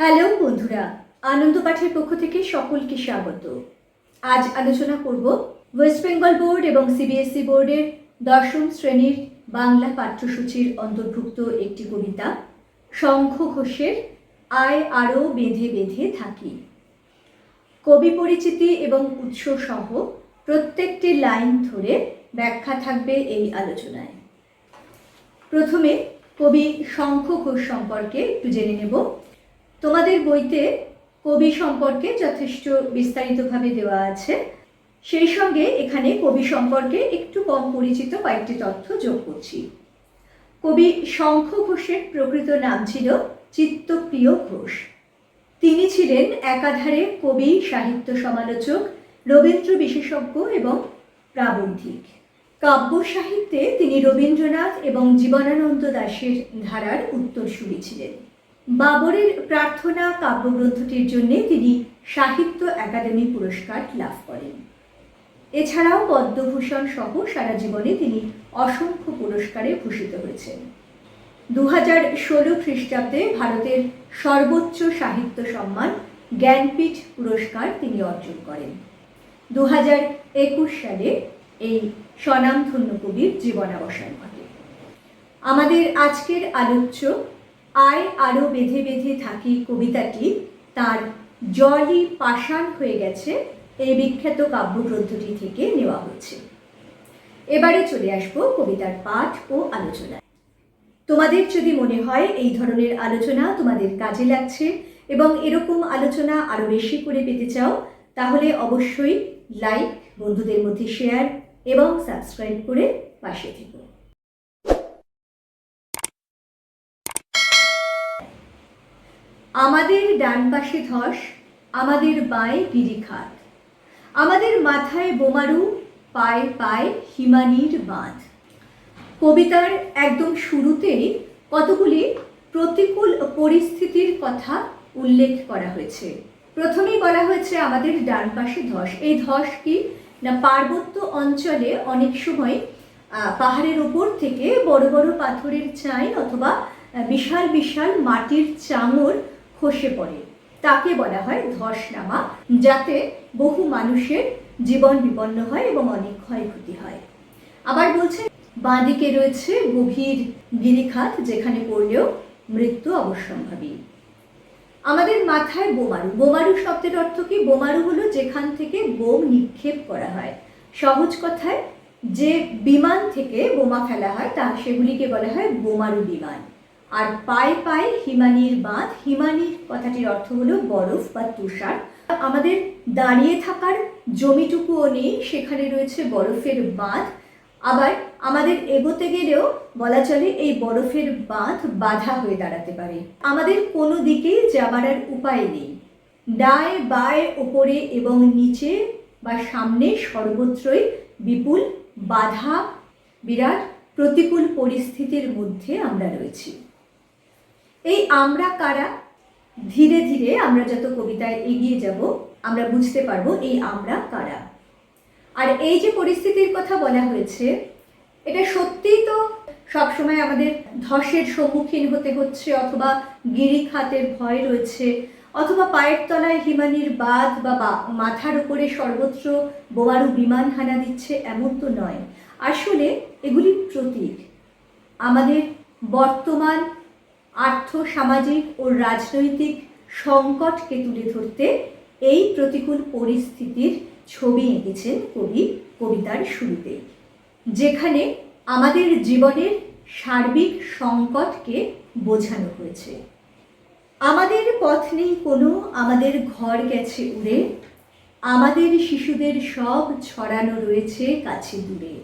Hello বন্ধুরা, আনন্দ পাঠের পক্ষ থেকে সকলকে স্বাগত। আজ আলোচনা করব ওয়েস্ট বেঙ্গল বোর্ড এবং সিবিএসই বোর্ডের দশম শ্রেণির বাংলা পাঠ্যসূচির অন্তর্ভুক্ত একটি কবিতা, শঙ্খ ঘোষের আয় আরও বেঁধে বেঁধে থাকি। কবি পরিচিতি এবং উৎস সহ প্রত্যেকটি লাইন ধরে ব্যাখ্যা থাকবে এই আলোচনায়। প্রথমে কবি শঙ্খ ঘোষ সম্পর্কে একটু জেনে নেব। তোমাদের বইতে কবি সম্পর্কে যথেষ্ট বিস্তারিতভাবে দেওয়া আছে। সেই সঙ্গে এখানে কবি সম্পর্কে একটু কম পরিচিত কয়েকটি তথ্য যোগ করছি। কবি শঙ্খ ঘোষের প্রকৃত নাম ছিল চিত্তপ্রিয় ঘোষ। তিনি ছিলেন একাধারে কবি, সাহিত্য সমালোচক, রবীন্দ্র বিশেষজ্ঞ এবং প্রাবন্ধিক। কাব্য সাহিত্যে তিনি রবীন্দ্রনাথ এবং জীবনানন্দ দাশের ধারার উত্তরসূরি ছিলেন। বাবরের প্রার্থনা কাব্যগ্রন্থটির জন্য তিনি সাহিত্য একাডেমি পুরস্কার লাভ করেন। এছাড়াও পদ্মভূষণ সহ সারা জীবনে তিনি অসংখ্য পুরস্কারে ভূষিত হয়েছেন। দু হাজার ষোলো খ্রিস্টাব্দে ভারতের সর্বোচ্চ সাহিত্য সম্মান জ্ঞানপীঠ পুরস্কার তিনি অর্জন করেন। দু হাজার একুশ সালে এই স্বনামধন্য কবির জীবনাবসান ঘটে। আমাদের আজকের আলোচ্য আয় আরও বেঁধে বেঁধে থাকি কবিতাটি, তার জলই পাষাণ হয়ে গেছে, এই বিখ্যাত কাব্যগ্রন্থটি থেকে নেওয়া হচ্ছে এবারে চলে আসব কবিতার পাঠ ও আলোচনায়। তোমাদের যদি মনে হয় এই ধরনের আলোচনা তোমাদের কাজে লাগছে এবং এরকম আলোচনা আরও বেশি করে পেতে চাও, তাহলে অবশ্যই লাইক, বন্ধুদের মধ্যে শেয়ার এবং সাবস্ক্রাইব করে পাশে থেকো। আমাদের ডান পাশে ধস, আমাদের বাঁয়ে গিরিখাত আমাদের মাথায় বোমারু, পায়ে পায়ে হিমানির বাঁধ। কবিতার একদম শুরুতেই কতগুলি প্রতিকূল পরিস্থিতির কথা উল্লেখ করা হয়েছে। প্রথমেই বলা হয়েছে আমাদের ডান পাশে ধস। এই ধস কি না পার্বত্য অঞ্চলে অনেক সময় পাহাড়ের ওপর থেকে বড় বড় পাথরের চাই অথবা বিশাল বিশাল মাটির চাঙর খসে পড়ে। তাকে বলা হয় ধস নামা যাতে বহু মানুষের জীবন বিপন্ন হয় এবং অনেক ক্ষয়ক্ষতি হয়। আবার বলছে, বাঁদিকে রয়েছে গভীর গিরিখাত, যেখানে পড়লেও মৃত্যু অবশ্যম্ভাবী আমাদের মাথায় বোমারু। বোমারু শব্দের অর্থ কি? বোমারু হলো যেখান থেকে বোম নিক্ষেপ করা হয়। সহজ কথায়, যে বিমান থেকে বোমা ফেলা হয়, তা সেগুলিকে বলা হয় বোমারু বিমান। আর পায়ে পায়ে হিমানির বাঁধ, হিমানির কথাটির অর্থ হলো বরফ বা তুষার। আমাদের দাঁড়িয়ে থাকার জমিটুকুও নেই, সেখানে রয়েছে বরফের বাঁধ। আবার আমাদের এগোতে গেলেও বলা চলে এই বরফের বাঁধ বাধা হয়ে দাঁড়াতে পারে। আমাদের কোনো দিকেই যাবার আর উপায় নেই। ডায় বায় ওপরে এবং নিচে বা সামনে সর্বত্রই বিপুল বাধা, বিরাট প্রতিকূল পরিস্থিতির মধ্যে আমরা রয়েছি। এই আমরা কারা? ধীরে ধীরে আমরা যত কবিতায় এগিয়ে যাব, আমরা বুঝতে পারব এই আমরা কারা। আর এই যে পরিস্থিতির কথা বলা হয়েছে, এটা সত্যিই তো সবসময় আমাদের ধসের সম্মুখীন হতে হচ্ছে অথবা গিরিখাতের ভয় রয়েছে, অথবা পায়ের তলায় হিমানির বাঁধ বা মাথার উপরে সর্বত্র বোমারু বিমান হানা দিচ্ছে এমন তো নয়। আসলে এগুলি প্রতীক। আমাদের বর্তমান আর্থ, সামাজিক ও রাজনৈতিক সংকটকে তুলে ধরতে এই প্রতিকূল পরিস্থিতির ছবি এঁকেছেন কবি, কবিতার শুরুতে। যেখানে আমাদের জীবনের সার্বিক সংকটকে বোঝানো হয়েছে। আমাদের পথ নেই কোনো, আমাদের ঘর গেছে উড়ে। আমাদের শিশুদের সব ছড়ানো রয়েছে কাছে দূরে।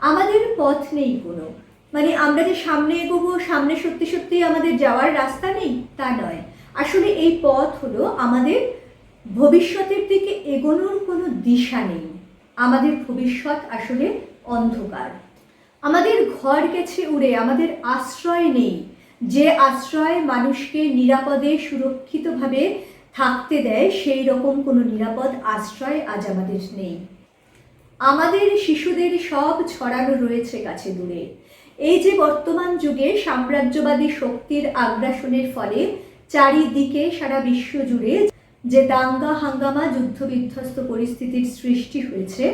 আমাদের পথ নেই কোনো মানে আমরা যে সামনে এগোবো, সামনে সত্যি সত্যি আমাদের যাওয়ার রাস্তা নেই, তা নয়। আসলে এই পথ হলো আমাদের ভবিষ্যতের দিকে এগোনোর কোনো দিশা নেই। আমাদের ভবিষ্যৎ আসলে অন্ধকার। আমাদের ঘর গেছে উড়ে, আমাদের আশ্রয় নেই। যে আশ্রয় মানুষকে নিরাপদে, সুরক্ষিতভাবে থাকতে দেয়, সেই রকম কোনো নিরাপদ আশ্রয় আজ আমাদের নেই। আমাদের শিশুদের সব ছড়ানো রয়েছে কাছে দূরে। এই যে বর্তমান যুগে সাম্রাজ্যবাদী শক্তির আগ্রাসনের ফলে চারিদিকে সারা বিশ্ব জুড়ে যে দাঙ্গা, হাঙ্গামা যুদ্ধ বিধ্বস্ত পরিস্থিতির সৃষ্টি হয়েছে,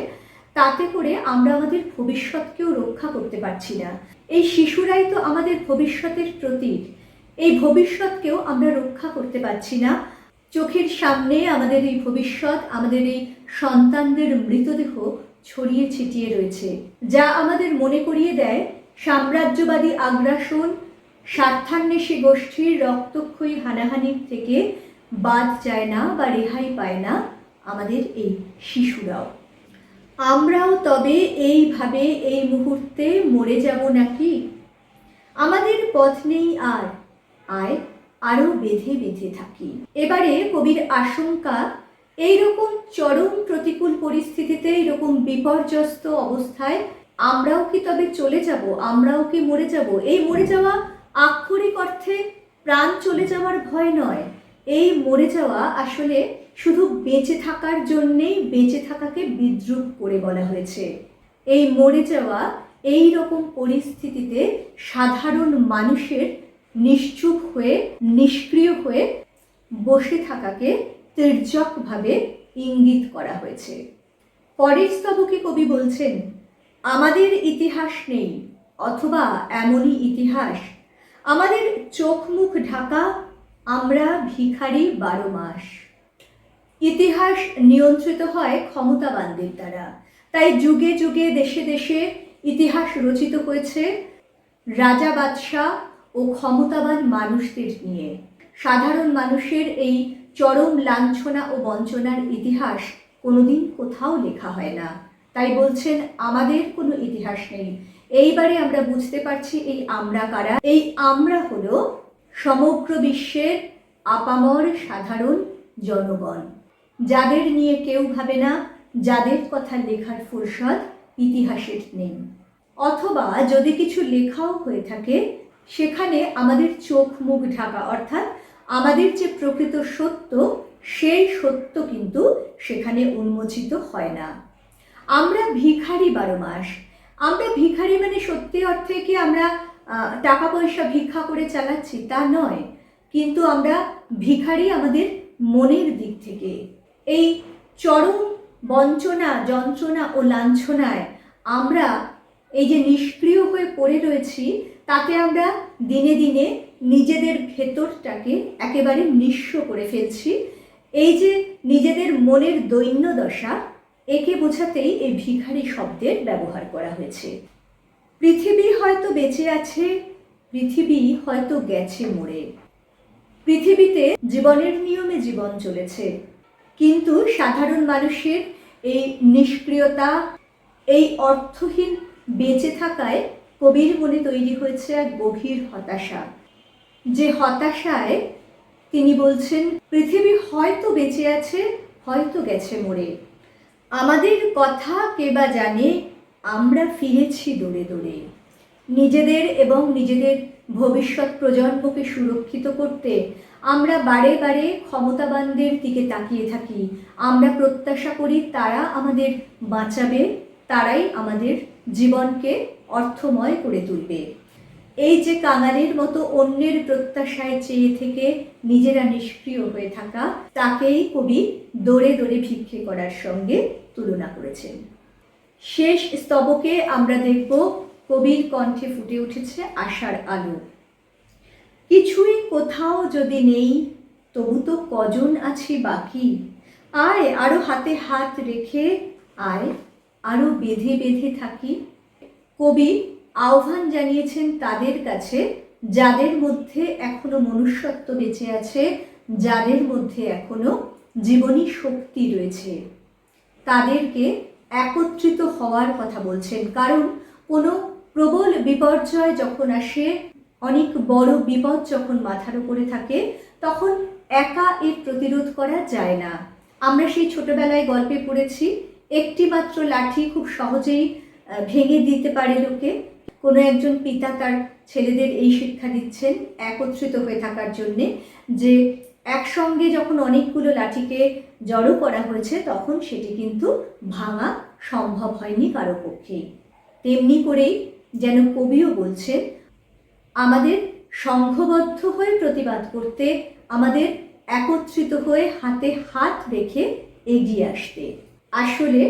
তাতে করে আমরা আমাদের ভবিষ্যৎকেও রক্ষা করতে পারছি না। এই শিশুরাই তো আমাদের ভবিষ্যতের প্রতীক। এই ভবিষ্যৎকেও আমরা রক্ষা করতে পারছি না। চোখের সামনে আমাদের এই ভবিষ্যৎ, আমাদের এই সন্তানদের মৃতদেহ ছড়িয়ে ছিটিয়ে রয়েছে, যা আমাদের মনে করিয়ে দেয় সাম্রাজ্যবাদী আগ্রাসন, স্বার্থান্বেষী গোষ্ঠীর রক্তক্ষয়ী হানাহানির থেকে বাদ যায় না বা রেহাই পায় না আমাদের এই শিশুরাও। আমরাও তবে এইভাবে এই মুহূর্তে মরে যাব নাকি? আমাদের পথ নেই আর আয় আরও বেঁধে বেঁধে থাকি। এবারে কবির আশঙ্কা, এইরকম চরম প্রতিকূল পরিস্থিতিতে এরকম বিপর্যস্ত অবস্থায় আমরাও কি তবে চলে যাব? আমরাও কি মরে যাব? এই মরে যাওয়া আক্ষরিক অর্থে প্রাণ চলে যাওয়ার ভয় নয়। এই মরে যাওয়া আসলে শুধু বেঁচে থাকার জন্যেই বেঁচে থাকাকে বিদ্রুপ করে বলা হয়েছে। এই মরে যাওয়া এই রকম পরিস্থিতিতে সাধারণ মানুষের নিশ্চুপ হয়ে, নিষ্ক্রিয় হয়ে বসে থাকাকে তির্যকভাবে ইঙ্গিত করা হয়েছে। পরের স্তবকে কবি বলছেন? আমাদের ইতিহাস নেই, অথবা এমনই ইতিহাস। আমাদের চোখ মুখ ঢাকা, আমরা ভিখারি বারো মাস। ইতিহাস নিয়ন্ত্রিত হয় ক্ষমতাবানদের দ্বারা। তাই যুগে যুগে, দেশে দেশে ইতিহাস রচিত হয়েছে রাজা বাদশাহ ও ক্ষমতাবান মানুষদের নিয়ে। সাধারণ মানুষের এই চরম লাঞ্ছনা ও বঞ্চনার ইতিহাস কোনোদিন কোথাও লেখা হয় না। তাই বলছেন, আমাদের কোনো ইতিহাস নেই। এইবারে আমরা বুঝতে পারছি এই আমরা কারা। এই আমরা হলো সমগ্র বিশ্বের আপামর সাধারণ জনগণ। যাদের নিয়ে কেউ ভাবে না, যাদের কথা লেখার ফুরসত ইতিহাসের নেই। অথবা যদি কিছু লেখাও হয়ে থাকে, সেখানে আমাদের চোখ মুখ ঢাকা, অর্থাৎ আমাদের যে প্রকৃত সত্য, সেই সত্য কিন্তু সেখানে উন্মোচিত হয় না। আমরা ভিখারি বারো মাস। আমরা ভিখারি মানে সত্যি অর্থে কি আমরা টাকা পয়সা ভিক্ষা করে চালাচ্ছি? তা নয়। কিন্তু আমরা ভিখারি আমাদের মনের দিক থেকে। এই চরম বঞ্চনা, যন্ত্রণা ও লাঞ্ছনায় আমরা এই যে নিষ্ক্রিয় হয়ে পড়ে রয়েছি, তাতে আমরা দিনে দিনে নিজেদের ভেতরটাকে একেবারে নিঃস্ব করে ফেলছি। এই যে নিজেদের মনের দৈন্য দশা একে বোঝাতেই এই ভিখারি শব্দের ব্যবহার করা হয়েছে। পৃথিবী হয়তো বেঁচে আছে, পৃথিবী হয়তো গেছে মরে। পৃথিবীতে জীবনের নিয়মে জীবন চলেছে। কিন্তু সাধারণ মানুষের এই নিষ্ক্রিয়তা, এই অর্থহীন বেঁচে থাকায় কবির মনে তৈরি হয়েছে এক গভীর হতাশা। যে হতাশায় তিনি বলছেন, পৃথিবী হয়তো বেঁচে আছে, হয়তো গেছে মরে। আমাদের কথা কে বা জানে, আমরা ফিরেছি দৌড়ে দৌড়ে নিজেদের এবং নিজেদের ভবিষ্যৎ প্রজন্মকে সুরক্ষিত করতে আমরা বারে বারে ক্ষমতাবানদের দিকে তাকিয়ে থাকি। আমরা প্রত্যাশা করি তারা আমাদের বাঁচাবে, তারাই আমাদের জীবনকে অর্থময় করে তুলবে। এই যে কাঙালির মতো অন্যের প্রত্যাশায় চেয়ে থেকে নিজেরা নিষ্ক্রিয় হয়ে থাকা, তাকেই কবি দৌড়ে দৌড়ে ভিক্ষে করার সঙ্গে তুলনা করেছেন। শেষ স্তবকে আমরা দেখব, কবির কণ্ঠে ফুটে উঠেছে আশার আলো। কিছুই কোথাও যদি নেই, তবু তো কজন আছি বাকি? আয় আরও হাতে হাত রেখে, আয় আরও বেঁধে বেঁধে থাকি। কবি আহ্বান জানিয়েছেন তাদের কাছে, যাদের মধ্যে এখনও মনুষ্যত্ব বেঁচে আছে, যাদের মধ্যে এখনও জীবনী শক্তি রয়েছে। তাদেরকে একত্রিত হওয়ার কথা বলছেন। কারণ কোনো প্রবল বিপর্যয় যখন আসে, অনেক বড় বিপদ যখন মাথার উপরে থাকে, তখন একা এর প্রতিরোধ করা যায় না। আমরা সেই ছোটবেলায় গল্পে পড়েছি একটি মাত্র লাঠি খুব সহজেই ভেঙে দিতে পারে লোকে। কোনো একজন পিতা তার ছেলেদের এই শিক্ষা দিচ্ছেন একত্রিত হয়ে থাকার জন্যে যে একসঙ্গে যখন অনেকগুলো লাঠিকে জড়ো করা হয়েছে তখন সেটি কিন্তু ভাঙা সম্ভব হয়নি কারও পক্ষেই তেমনি করেই যেন কবিও বলছেন, আমাদের সংঘবদ্ধ হয়ে প্রতিবাদ করতে, আমাদের একত্রিত হয়ে হাতে হাত রেখে এগিয়ে আসতে। আসলে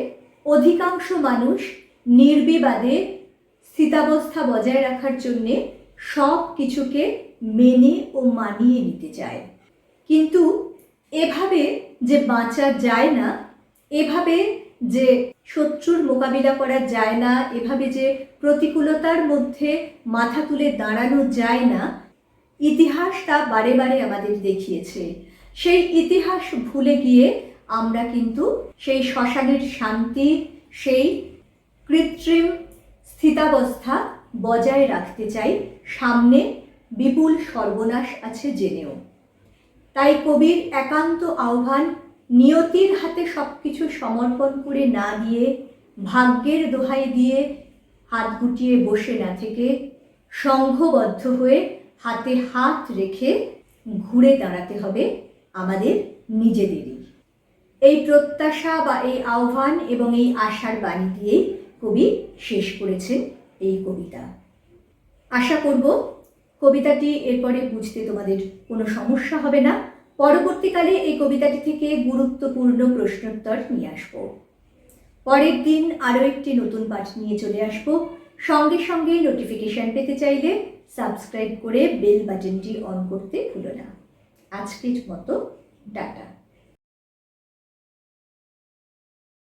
অধিকাংশ মানুষ নির্বিবাদে স্থিতাবস্থা বজায় রাখার জন্যে সব কিছুকে মেনে ও মানিয়ে নিতে চায়। কিন্তু এভাবে যে বাঁচা যায় না, এভাবে যে শত্রুর মোকাবিলা করা যায় না, এভাবে যে প্রতিকূলতার মধ্যে মাথা তুলে দাঁড়ানো যায় না, ইতিহাস তা বারে বারে আমাদের দেখিয়েছে। সেই ইতিহাস ভুলে গিয়ে আমরা কিন্তু সেই শ্মশানের শান্তি, সেই কৃত্রিম স্থিতাবস্থা বজায় রাখতে চাই, সামনে বিপুল সর্বনাশ আছে জেনেও। তাই কবির একান্ত আহ্বান, নিয়তির হাতে সব কিছু সমর্পণ করে না দিয়ে, ভাগ্যের দোহাই দিয়ে হাত গুটিয়ে বসে না থেকে, সংঘবদ্ধ হয়ে হাতে হাত রেখে ঘুরে দাঁড়াতে হবে আমাদের নিজেদেরই। এই প্রত্যাশা বা এই আহ্বান এবং এই আশার বাণী দিয়েই কবি শেষ করেছেন এই কবিতা। আশা করব কবিতাটি এরপরে বুঝতে তোমাদের কোনো সমস্যা হবে না। পরবর্তীকালে এই কবিতাটি থেকে গুরুত্বপূর্ণ প্রশ্নোত্তর নিয়ে আসব। পরের দিন আরও একটি নতুন পাঠ নিয়ে চলে আসব। সঙ্গে সঙ্গে নোটিফিকেশন পেতে চাইলে সাবস্ক্রাইব করে বেল বাটনটি অন করতে ভুলো না। আজকের মতো, টাটা।